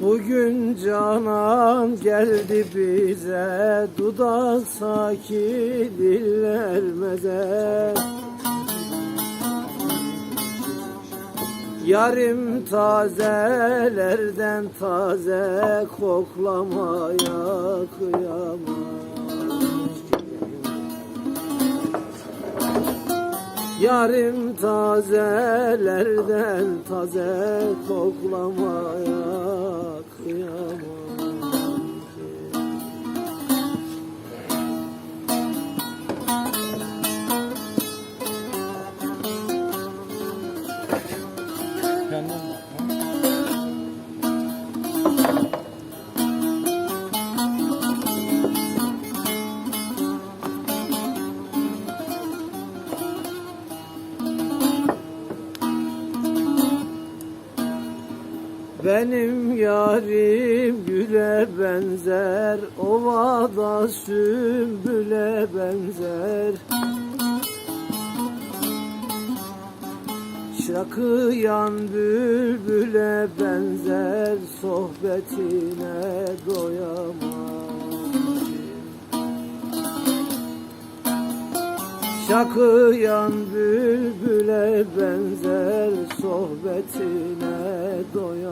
Yarim canan geldi bize Dudak saki diller meze Yarim tazelerden taze koklamaya kıyamam Yarim tazelerden taze koklamaya kıyamam Benim yarim güle benzer Ovada sümbüle benzer. Şakıyan bülbüle benzer Sohbetine doyamam Şakıyan bülbüle benzer sohbetine doyamam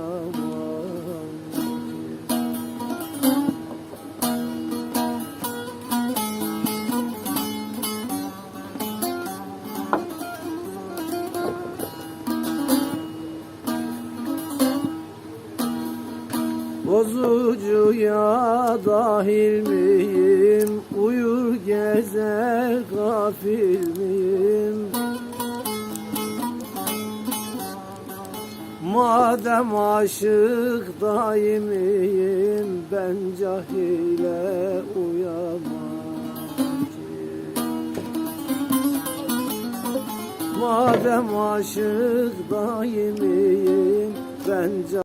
Bozucuya dahil miyim? Uyur gezer gafil miyim? Madem aşık daimiyim Ben cahile uyamam. Madem aşık daimiyim Ben cahile